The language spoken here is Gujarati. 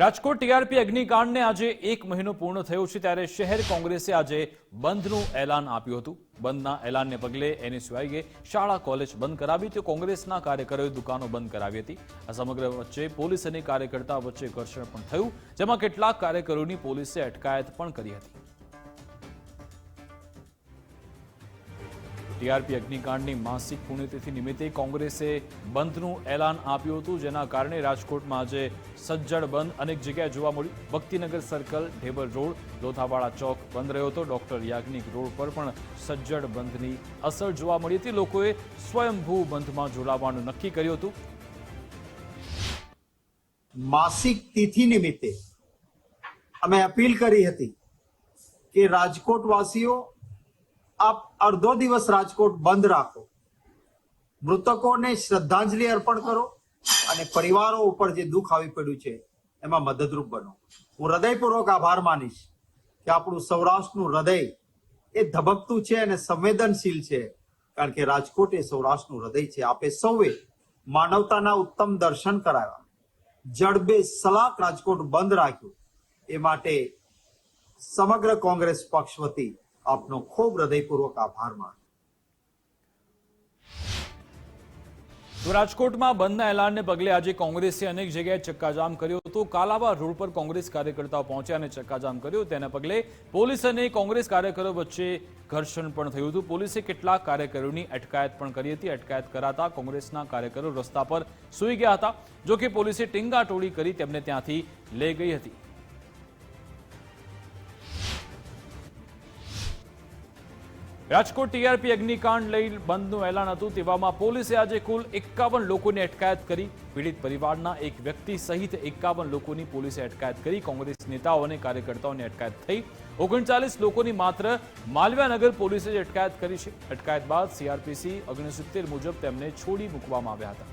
રાજકોટ ટીઆરપી અગ્નિકાંડને આજે એક મહિનો પૂર્ણ થયો છે ત્યારે શહેર કોંગ્રેસે આજે બંધનું એલાન આપ્યું હતું. બંધના એલાનને પગલે એનએસયુઆઈએ શાળા, કોલેજ બંધ કરાવી, તો કોંગ્રેસના કાર્યકરોએ દુકાનો બંધ કરાવી હતી. આ સમગ્ર વચ્ચે પોલીસ અને કાર્યકર્તા વચ્ચે ઘર્ષણ પણ થયું, જેમાં કેટલાક કાર્યકરોની પોલીસે અટકાયત પણ કરી હતી. ટીઆરપી અગ્નિકાંડની માસિક પુણ્યતિથિ નિમિત્તે કોંગ્રેસે બંધનું એલાન આપ્યું હતું, જેના કારણે રાજકોટમાં આજે સજ્જડ બંધ, અનેક જગ્યાએ જોવા મળ્યું. ભક્તિનગર સર્કલ, ઢેબર રોડ, લોથાવાડા ચોક બંધ રહ્યો હતો. ડોક્ટર યાજ્ઞિક રોડ પર પણ સજ્જડ બંધની અસર જોવા મળી હતી. લોકોએ સ્વયંભૂ બંધમાં જોડાવાનું નક્કી કર્યું હતું. માસિક તિથિ નિમિત્તે અમે અપીલ કરી હતી કે રાજકોટ વાસીઓ આપ અડધો દિવસ રાજકોટ બંધ રાખો. મૃતકોને શ્રદ્ધાંજલિ અર્પણ કરો અને પરિવારો ઉપર જે દુઃખ આવી પડ્યું છે, એમાં મદદરૂપ બનો. હું હૃદયપૂર્વક આભાર માનીશ કે આપણું સૌરાષ્ટ્રનું હૃદય એ ધબકતું છે અને સંવેદનશીલ છે, કારણ કે રાજકોટ એ સૌરાષ્ટ્રનું હૃદય છે. આપે સૌએ માનવતાના ઉત્તમ દર્શન કરાવ્યા. જડબે સલાક રાજકોટ બંધ રાખ્યું. એ માટે સમગ્ર કોંગ્રેસ પક્ષ વતી આપનો ખૂબ હૃદયપૂર્વક આભાર માનું. રાજકોટમાં બંધના એલાનને પગલે આજે કોંગ્રેસે અનેક જગ્યાએ ચક્કાજામ કર્યો હતો. કાલાવા રોડ પર કોંગ્રેસ કાર્યકર્તાઓ પહોંચ્યા અને ચક્કાજામ કર્યો. તેના પગલે પોલીસ અને કોંગ્રેસ કાર્યકરો વચ્ચે ઘર્ષણ પણ થયું હતું. પોલીસે કેટલાક કાર્યકરોની અટકાયત પણ કરી હતી. અટકાયત કરાતા કોંગ્રેસના કાર્યકરો રસ્તા પર સૂઈ ગયા હતા. જો કે પોલીસે ટીંગાટોળી કરી તેમને ત્યાંથી લઈ ગઈ હતી. રાજકોટ ટીઆરપી અગ્નિકાંડ લઈ બંધનું એલાન હતું. તેવામાં પોલીસે આજે કુલ એકાવન લોકોની અટકાયત કરી. પીડિત પરિવારના એક વ્યક્તિ સહિત એકાવન લોકોની પોલીસે અટકાયત કરી. કોંગ્રેસ નેતાઓ અને કાર્યકર્તાઓની અટકાયત થઈ. ઓગણચાલીસ લોકોની માત્ર માલવ્યાનગર પોલીસે જ અટકાયત કરી છે. અટકાયત બાદ સીઆરપીસી ઓગણસિત્તેર મુજબ તેમને છોડી મૂકવામાં આવ્યા હતા.